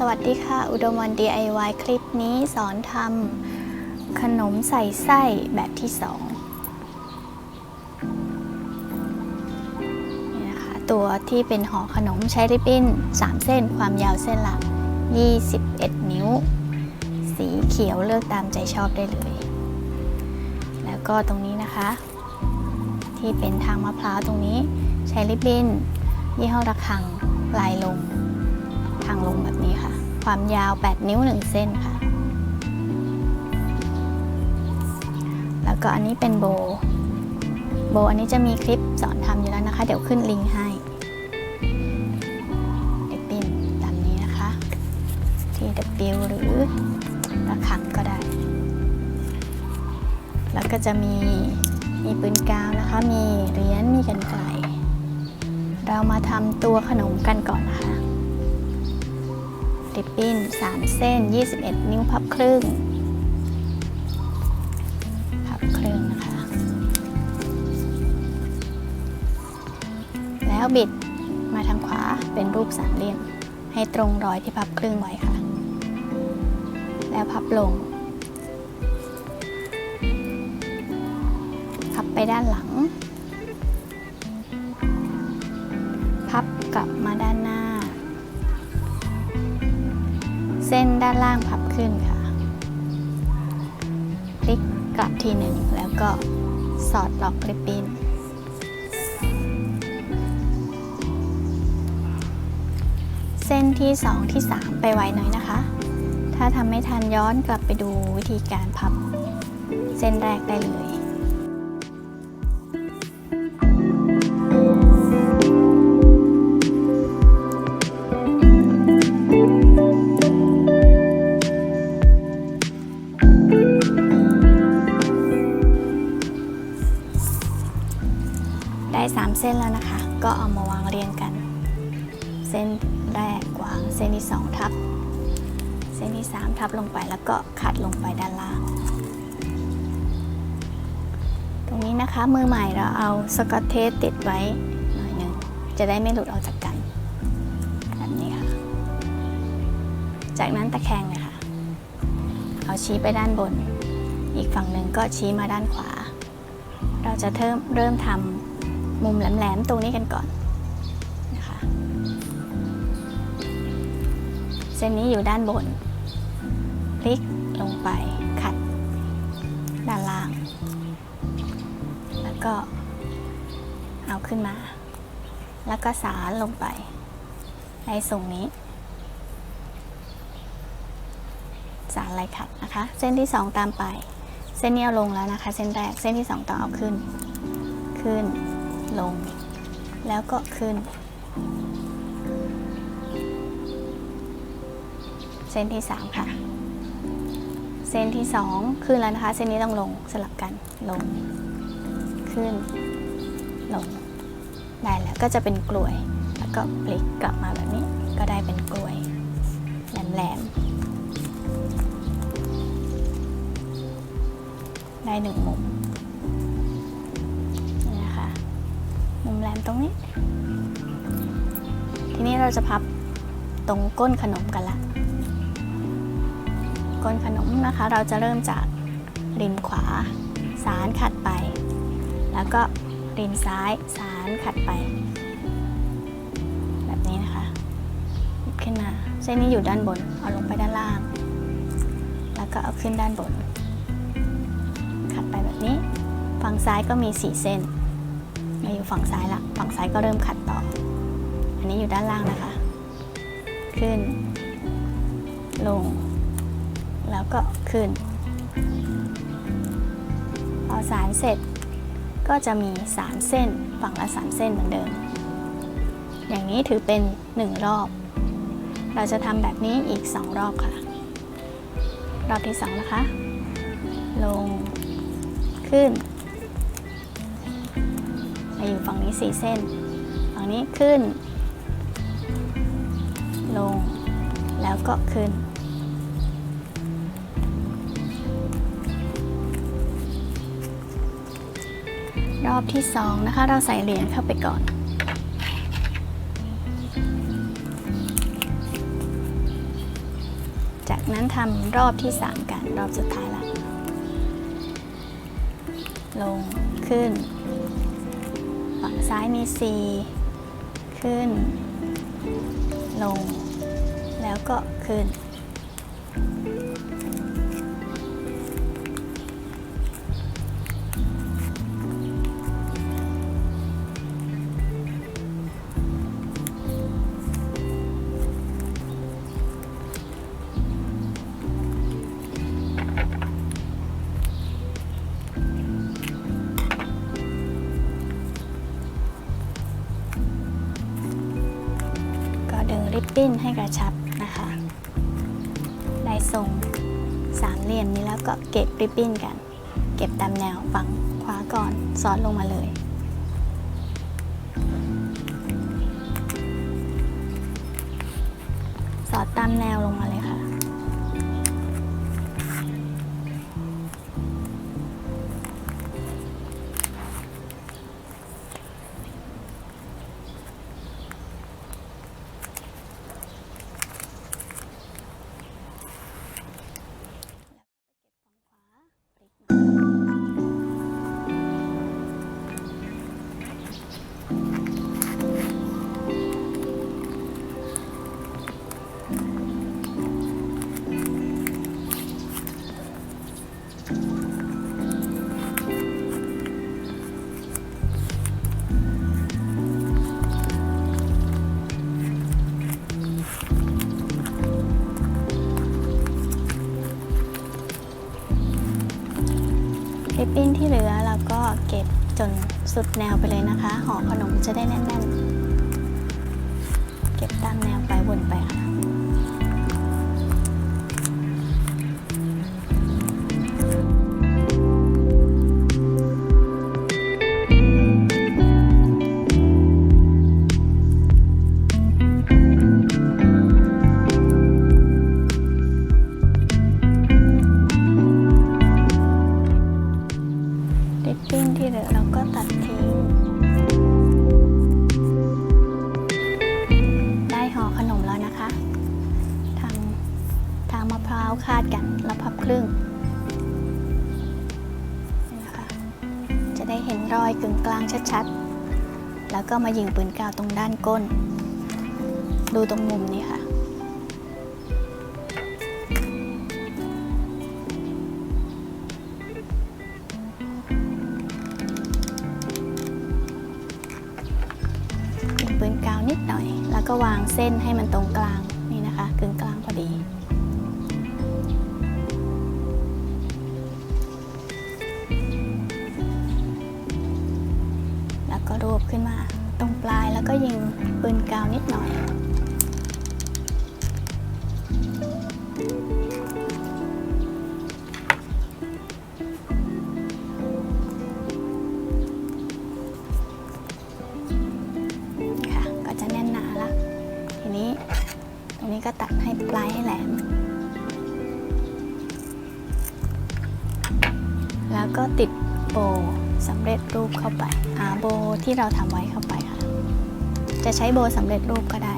สวัสดีค่ะ อุดมวัน DIY คลิปนี้สอนทำขนมใส่ไส้แบบที่สองนี่นะคะตัวที่เป็นห่อขนมใช้ริบบิ้น 3 เส้นความยาวเส้นละ21 นิ้ว สีเขียวเลือกตามใจชอบได้เลย แล้วก็ตรงนี้นะคะ ที่เป็นทางมะพร้าวตรงนี้ใช้ริบบิ้น ยี่ห้อระฆังลายลง ความยาว 8 นิ้ว 1 เส้นค่ะ แล้วก็อันนี้เป็นโบ โบอันนี้จะมีคลิปสอนทำอยู่แล้วนะคะ เดี๋ยวขึ้นลิงก์ให้เด็กปินตามนี้นะคะ ที่ W หรือระฆังก็ได้ แล้วก็จะมีมีปืนกาวนะคะ มีเหรียญ มีกันไกลเรามาทำตัวขนมกันก่อนนะคะ ริบบิ้น 3 เส้น 21 นิ้วพับครึ่ง พับครึ่งนะคะ แล้วบิดมาทางขวาเป็นรูปสามเหลี่ยม ให้ตรงรอยที่พับครึ่งไว้ค่ะ แล้วพับลง พับไปด้านหลัง พับกลับมาด้าน เส้นด้านล่างพับขึ้นค่ะ พลิกกลับทีหนึ่งแล้วก็สอดล็อกริบบิ้นเส้นที่ 2 ที่ 3 ไปไวหน่อยนะคะ ถ้าทำไม่ทันย้อนกลับไปดูวิธีการพับ เส้นแรกได้เลย ก็เอามาวางเรียงกัน เส้นแรกวาง เส้นที่2ทับ เส้นที่3ทับลงไปแล้วก็ขัดลงไปด้านล่าง ตรงนี้นะคะมือใหม่เราเอาสกอตเทปติดไว้หน่อยหนึ่งจะได้ไม่หลุดออกจากกันแบบนี้ค่ะ จากนั้นตะแคงเลยค่ะเอาชี้ไปด้านบน อีกฝั่งหนึ่งก็ชี้มาด้านขวา เราจะเริ่มเริ่มทำ มุมแหลมๆตรงนี้กันก่อนนะคะเส้นนี้อยู่ด้านบน พลิกลงไปขัดด้านล่าง แล้วก็เอาขึ้นมา แล้วก็สารลงไป ในทรงนี้ สารลายขัดนะคะ เส้นที่สองตามไป เส้นนี้เอาลงแล้วนะคะ เส้นแรก เส้นที่สองต้องเอาขึ้น ขึ้น ลง แล้วก็ขึ้น เส้นที่สามค่ะ เส้นที่สองขึ้นแล้วนะคะ เส้นนี้ต้องลงสลับกันลง ขึ้น ลง ได้แล้วก็จะเป็นกลวย แล้วก็พลิกกลับมาแบบนี้ก็ได้เป็นกลวยแหลมๆได้หนึ่งมุม มุมแหลมตรงนี้ ทีนี้เราจะพับตรงก้นขนมกันละก้นขนมนะคะ เราจะเริ่มจากริมขวา สารขัดไป แล้วก็ริมซ้าย สารขัดไป แบบนี้นะคะหยิบขึ้นมาเส้นนี้อยู่ด้านบน เอาลงไปด้านล่าง แล้วก็เอาขึ้นด้านบน ขัดไปแบบนี้ ฝั่งซ้ายก็มี 4 เส้น มาอยู่ฝั่งซ้ายละฝั่งซ้ายก็เริ่มขัดต่อ อันนี้อยู่ด้านล่างนะคะ ขึ้น ลง แล้วก็ขึ้นพอสารเสร็จก็จะมี 3 เส้นฝั่งละ 3 เส้นเหมือนเดิม อย่างนี้ถือเป็น 1 รอบ เราจะทำแบบนี้อีก 2 รอบค่ะ รอบที่ 2 นะคะ ลง ขึ้น อยู่ฝั่งนี้ 4 เส้น ฝั่งนี้ขึ้น ลง แล้วก็ขึ้น รอบที่ 2 นะคะ เราใส่เหรียญเข้าไปก่อนจากนั้นทำรอบที่ 3 กัน รอบสุดท้ายละ ลง ขึ้น ซ้ายมี C ขึ้น ลง แล้วก็ขึ้น นให้กระชับนะคะ ได้ทรงสามเหลี่ยมนี้แล้วก็เก็บริบบิ้นกัน เก็บตามแนวฝั่งขวาก่อนซอดลงมาเลยสอดตามแนวลงมาเลย ปิ้นที่เหลือเราก็เก็บจนสุดแนวไปเลยนะคะห่อขนมจะได้แน่นๆ เก็บตามแนวไปวนไปค่ะ คาดกันแล้วพับครึ่งนะคะจะได้เห็นรอยกึ่งกลางชัดๆ แล้วก็มายิงปืนกาวตรงด้านก้น ดูตรงมุมนี้ค่ะยิงปืนกาวนิดหน่อย แล้วก็วางเส้นให้มันตรงกลาง รวบขึ้นมา ตรงปลายแล้วก็ยิงปืนกาวนิดหน่อย ค่ะ ก็จะแน่นหนาละ ทีนี้ตรงนี้ก็ตัดให้ปลายให้แหลม แล้วก็ติดโบสำเร็จรูปเข้าไป โบที่เราทำไว้เข้าไปค่ะ จะใช้โบสำเร็จรูปก็ได้